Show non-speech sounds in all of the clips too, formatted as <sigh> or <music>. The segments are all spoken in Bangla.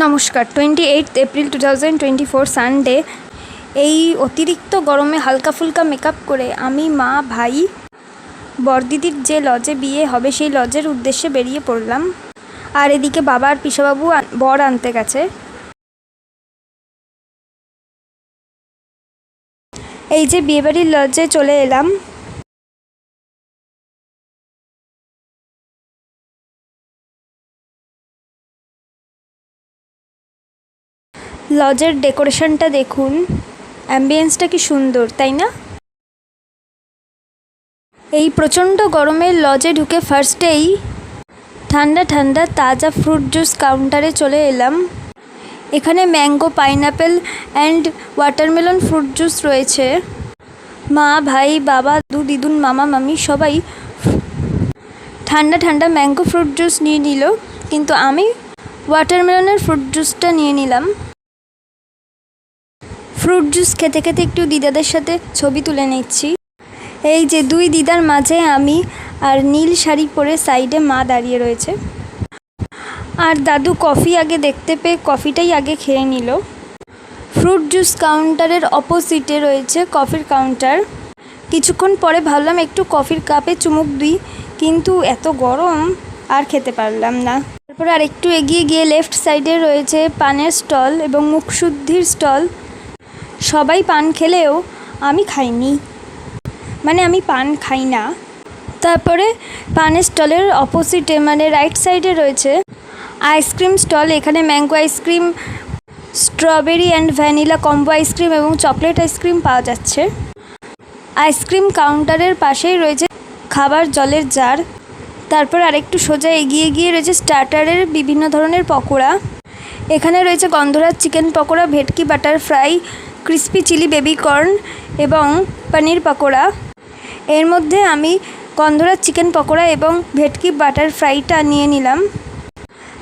নমস্কার twenty eight April two thousand twenty four Sunday এই অতিরিক্ত গরমে হালকা ফুলকা মেকআপ করে আমি মা, ভাই, বরদিদির যে লজে বিয়ে হবে, সেই লজের উদ্দেশ্যে বেরিয়ে পড়লাম। আর এদিকে বাবা আর পিসাবাবু বর আনতে গেছে। এই যে বিয়েবাড়ির লজে চলে এলাম। লজের ডেকোরেশনটা দেখুন। অ্যাম্বিয়েন্সটা কি সুন্দর, তাই না? এই প্রচণ্ড গরমে লজে ঢুকে ফার্স্টেই ঠান্ডা ঠান্ডা তাজা ফ্রুট জুস কাউন্টারে চলে এলাম। এখানে mango pineapple and watermelon fruit juice রয়েছে। মা, ভাই, বাবা, দু দিদুন, মামা, মামি সবাই ঠান্ডা ঠান্ডা ম্যাঙ্গো ফ্রুট জুস নিয়ে নিল। কিন্তু আমি ওয়াটারমেলনের ফ্রুট জুসটা নিয়ে নিলাম। ফ্রুট জুস খেতে খেতে একটু দিদাদের সাথে ছবি তুলে নিচ্ছি। এই যে দুই দিদার মাঝে আমি আর নীল শাড়ি পরে সাইডে মা দাঁড়িয়ে রয়েছে। আর দাদু কফি আগে দেখতে পেয়ে কফিটাই আগে খেয়ে নিল। ফ্রুট জুস কাউন্টারের অপোজিটে রয়েছে কফির কাউন্টার। কিছুক্ষণ পরে ভাবলাম একটু কফির কাপে চুমুক দিই, কিন্তু এত গরম আর খেতে পারলাম না। তারপর আর একটু এগিয়ে গিয়ে লেফট সাইডে রয়েছে পানের স্টল এবং মুখশুদ্ধির স্টল। সবাই পান খেলেও আমি খাইনি। মানে আমি পান খাই না। তারপরে পানের স্টলের অপোজিটে মানে রাইট সাইডে রয়েছে আইসক্রিম স্টল এখানে mango ice cream strawberry and vanilla combo ice cream এবং চকলেট আইসক্রিম পাওয়া যাচ্ছে। আইসক্রিম কাউন্টারের পাশেই রয়েছে খাবার জলের জার তারপর আরেকটু সোজা এগিয়ে গিয়ে রয়েছে স্টার্টারের বিভিন্ন ধরনের পকোড়া। এখানে রয়েছে gondhoraj chicken pakora, bhetki butter fry crispy chilli baby corn এবং পনির পকোড়া। এর মধ্যে আমি গন্ধরাজ চিকেন পকোড়া এবং ভেটকি বাটার ফ্রাইটা নিয়ে নিলাম।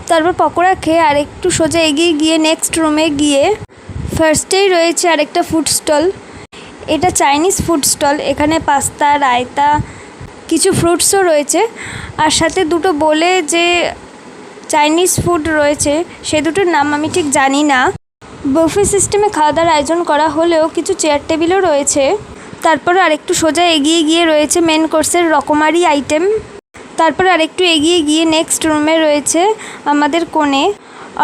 তারপর পকোড়া খেয়ে আরেকটু সোজা এগিয়ে গিয়ে নেক্সট রুমে গিয়ে ফার্স্টেই রয়েছে আরেকটা ফুড স্টল এটা চাইনিজ ফুড স্টল এখানে পাস্তা রায়তা কিছু ফ্রুটসও রয়েছে। আর সাথে দুটো বলে যে চাইনিজ ফুড রয়েছে, সে দুটোর নাম আমি ঠিক জানি না। বফে সিস্টেমে খাওয়া দাওয়ার আয়োজন করা হলেও কিছু চেয়ার টেবিলও রয়েছে। তারপর আরেকটু সোজা এগিয়ে গিয়ে রয়েছে মেন কোর্সের রকমারি আইটেম তারপর আরেকটু এগিয়ে গিয়ে নেক্সট রুমে রয়েছে আমাদের কোণে,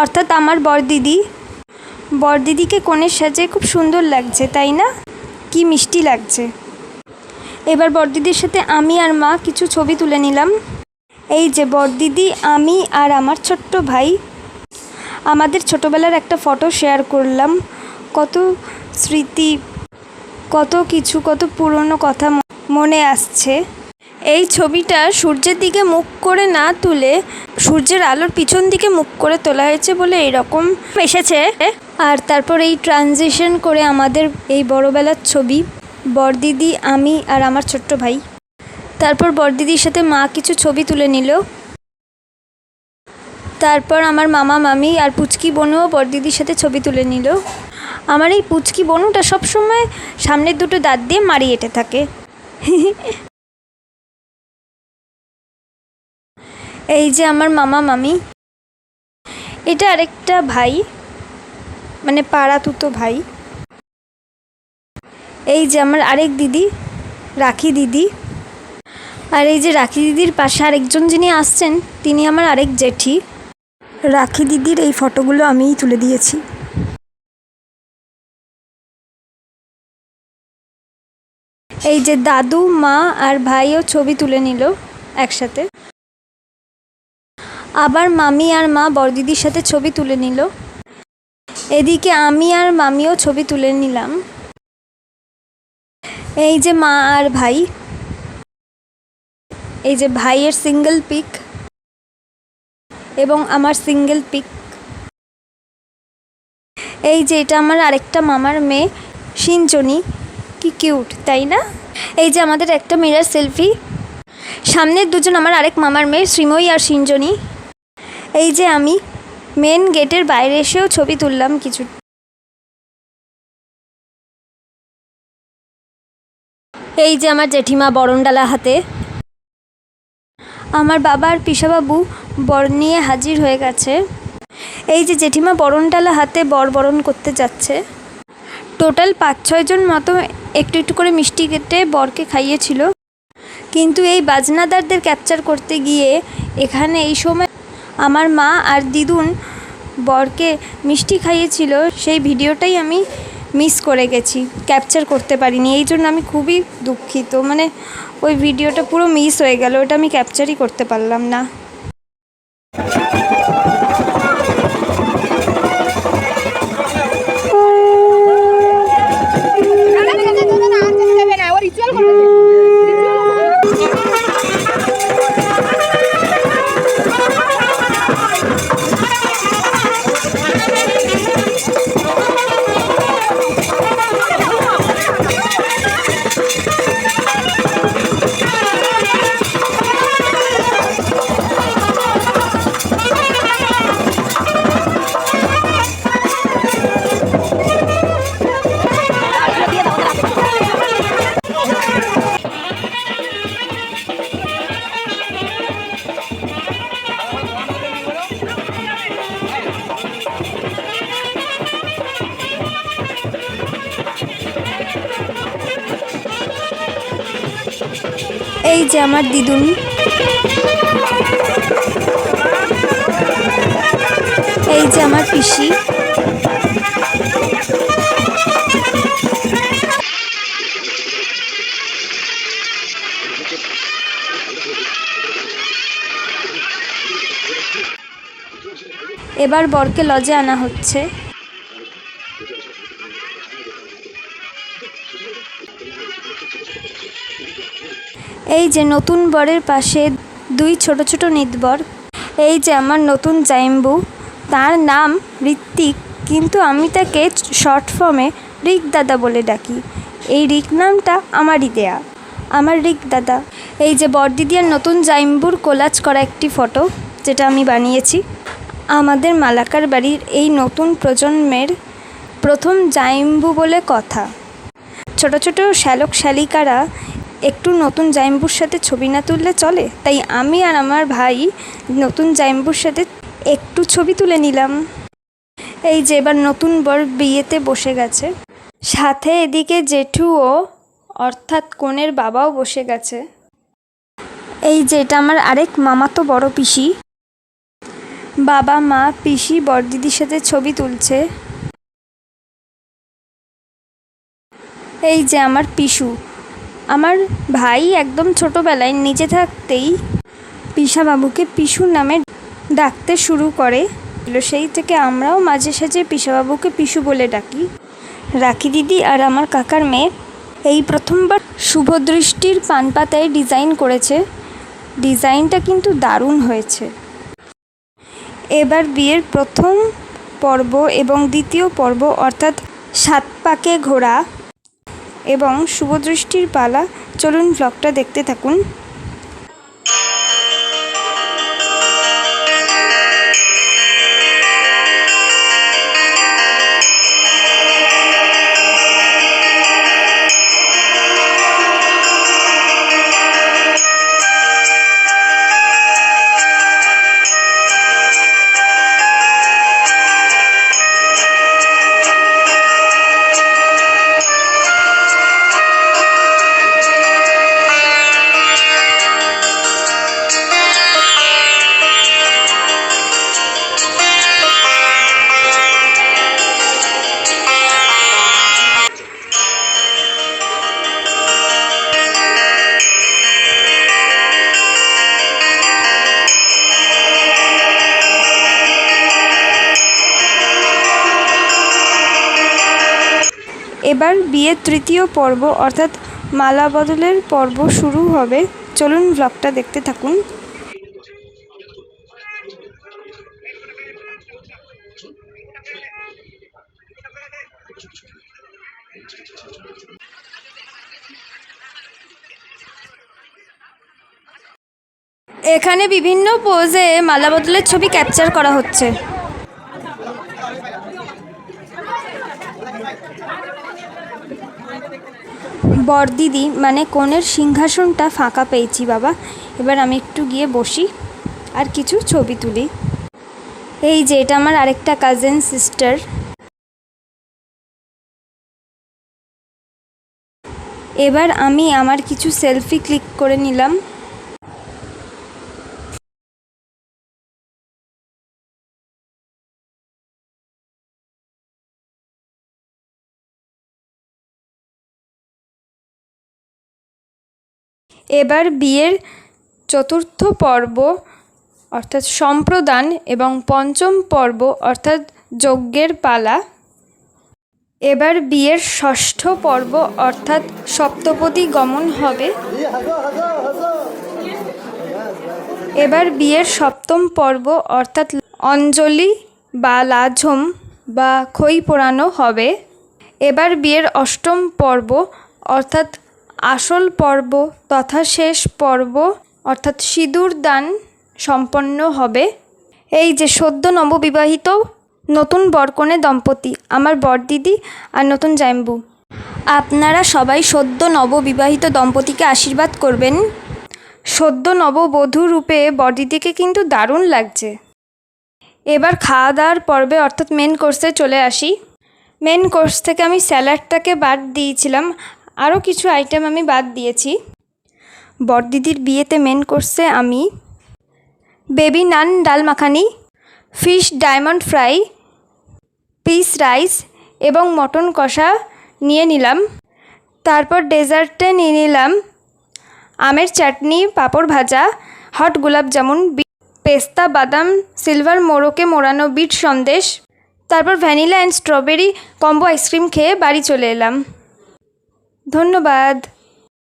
অর্থাৎ আমার বরদিদি। বরদিদিকে কোণের সাজে খুব সুন্দর লাগছে, তাই না? কি মিষ্টি লাগছে। এবার বরদিদির সাথে আমি আর মা কিছু ছবি তুলে নিলাম। এই যে বরদিদি, আমি আর আমার ছোট্ট ভাই। আমাদের ছোটোবেলার একটা ফটো শেয়ার করলাম। কত স্মৃতি, কত কিছু, কত পুরনো কথা মনে আসছে। এই ছবিটা সূর্যের দিকে মুখ করে না তুলে সূর্যের আলোর পিছন দিকে মুখ করে তোলা হয়েছে বলে এরকম এসেছে। আর তারপর এই ট্রানজিশন করে আমাদের এই বড়বেলার ছবি, বরদিদি, আমি আর আমার ছোট্ট ভাই। তারপর বরদিদির সাথে মা কিছু ছবি তুলে নিল। তারপর আমার মামা, মামি আর পুচকি বনুও বরদিদির সাথে ছবি তুলে নিল। আমার এই পুচকি বনুটা সবসময় সামনের দুটো দাঁত দিয়ে মারি এঁটে থাকে। <laughs> এই যে আমার মামা, মামি। এটা আরেকটা ভাই মানে পাড়া তুতো ভাই। এই যে আমার আরেক দিদি, রাখি দিদি। আর এই যে রাখি দিদির পাশে আরেকজন যিনি আসছেন, তিনি আমার আরেক জেঠি। রাখি দিদির এই ফটোগুলো আমিই তুলে দিয়েছি। এই যে দাদু, মা আর ভাইও ছবি তুলে নিল একসাথে। আবার মামি আর মা বড়দিদির সাথে ছবি তুলে নিল। এদিকে আমি আর মামিও ছবি তুলে নিলাম। এই যে মা আর ভাই। এই যে ভাইয়ের সিঙ্গেল পিক। এবং আমার সিঙ্গেল পিক এই যে এটা আমার আরেকটা মামার মেয়ে সিঞ্চনি কি কিউট তাই না? এই যে আমাদের একটা মিরার সেলফি সামনের দুজন আমার আরেক মামার মেয়ে, শ্রীময়ী আর সিঞ্জনি। এই যে আমি মেন গেটের বাইরে এসেও ছবি তুললাম কিছু। এই যে আমার জেঠিমা বরণডালা হাতে। আমার বাবা আর পিসাবাবু বর নিয়ে হাজির হয়ে গেছে। এই যে জেঠিমা বরণডালা হাতে বর বরণ করতে যাচ্ছে। টোটাল পাঁচ ছয়জন মতো একটু একটু করে মিষ্টি কেটে বরকে খাইয়েছিল। কিন্তু এই বাজনাদারদের ক্যাপচার করতে গিয়ে এখানে এই সময় আমার মা আর দিদুন বরকে মিষ্টি খাইয়েছিল, সেই ভিডিওটাই আমি মিস করে গেছি ক্যাপচার করতে পারিনি। এই জন্য আমি খুবই দুঃখিত। মানে ওই ভিডিওটা পুরো মিস হয়ে গেল ওটা আমি ক্যাপচারই করতে পারলাম না। এই যে আমার দিদুন। এই যে আমার পিসি। এবার বরকে লজে আনা হচ্ছে। এই যে নতুন বরের পাশে দুই ছোট ছোট নিতবর এই যে আমার নতুন জাইম্বু, তার নাম ঋত্বিক, কিন্তু আমি তাকে শর্ট ফর্মে রিক দাদা বলে ডাকি। এই রিক নামটা আমারই দেয়া, আমার রিক দাদা এই যে বরদিদি আর নতুন জাইম্বুর কোলাজ করা একটি ফটো, যেটা আমি বানিয়েছি, আমাদের মালাকার বাড়ির এই নতুন প্রজন্মের প্রথম জাইম্বু বলে কথা। ছোট ছোট শ্যালক শ্যালিকারা একটু নতুন জাইম্বুর সাথে ছবি না তুললে চলে? তাই আমি আর আমার ভাই নতুন জাইম্বুর সাথে একটু ছবি তুলে নিলাম। এই যে এবার নতুন বর বিয়েতে বসে গেছে। সাথে এদিকে জেঠুও, অর্থাৎ কনের বাবাও বসে গেছে। এই যে এটা আমার আরেক মামা তো বড় পিসি। বাবা, মা, পিসি বড়দিদির সাথে ছবি তুলছে। এই যে আমার পিসু। আমার ভাই একদম ছোটোবেলায় নিজে থাকতেই পিসাবাবুকে পিসু নামে ডাকতে শুরু করে। সেই থেকে আমরাও মাঝে সাঝে পিসাবাবুকে পিসু বলে ডাকি। রাখি দিদি আর আমার কাকার মেয়ে এই প্রথমবার শুভদৃষ্টির পান পাতায় ডিজাইন করেছে। ডিজাইনটা কিন্তু দারুণ হয়েছে। এবার বিয়ের প্রথম পর্ব এবং দ্বিতীয় পর্ব অর্থাৎ সাত পাকে ঘোরা এবং শুভদৃষ্টির পালা। চলুন ব্লগটা দেখতে থাকুন। এবার বিয়ের তৃতীয় পর্ব, অর্থাৎ মালা বদলের পর্ব শুরু হবে। চলুন ব্লগটা দেখতে থাকুন। এখানে বিভিন্ন পোজে মালা বদলের ছবি ক্যাপচার করা হচ্ছে। বরদিদি মানে কনের সিংহাসনটা ফাঁকা পেয়েছি বাবা। এবার আমি একটু গিয়ে বসি আর কিছু ছবি তুলি। এই যে, এটা আমার আরেকটা কাজেন সিস্টার এবার আমি আমার কিছু সেলফি ক্লিক করে নিলাম। এবার বিয়ের চতুর্থ পর্ব, অর্থাৎ সম্প্রদান এবং পঞ্চম পর্ব, অর্থাৎ যজ্ঞের পালা। এবার বিয়ের ষষ্ঠ পর্ব, অর্থাৎ সপ্তপদী গমন হবে। এবার বিয়ের সপ্তম পর্ব, অর্থাৎ অঞ্জলি বা লাঝম বা খই পোড়ানো হবে। এবার বিয়ের অষ্টম পর্ব, অর্থাৎ আসল পর্ব তথা শেষ পর্ব, অর্থাৎ সিঁদুর দান সম্পন্ন হবে। এই যে সদ্য নববিবাহিত নতুন বরকনে দম্পতি, আমার বরদিদি আর নতুন জাম্বু আপনারা সবাই সদ্য নববিবাহিত দম্পতিকে আশীর্বাদ করবেন। সদ্য নববধূ রূপে বরদিদিকে কিন্তু দারুণ লাগছে। এবার খাওয়া দাওয়ার পর্বে অর্থাৎ মেন কোর্সে চলে আসি। মেন কোর্স থেকে আমি স্যালাডটাকে বাদ দিয়েছিলাম। আরও কিছু আইটেম আমি বাদ দিয়েছি। বরদিদির বিয়েতে মেন কোর্সে আমি। Baby naan dal makhani fish diamond fry piece rice এবং মটন কষা নিয়ে নিলাম। তারপর ডেজার্টে নিয়ে নিলাম আমের চাটনি, পাঁপড় ভাজা হট গোলাপ জামুন পেস্তা, বাদাম সিলভার মোড়কে মোড়ানো বিট সন্দেশ। তারপর vanilla and strawberry combo ice cream খেয়ে বাড়ি চলে এলাম। ধন্যবাদ।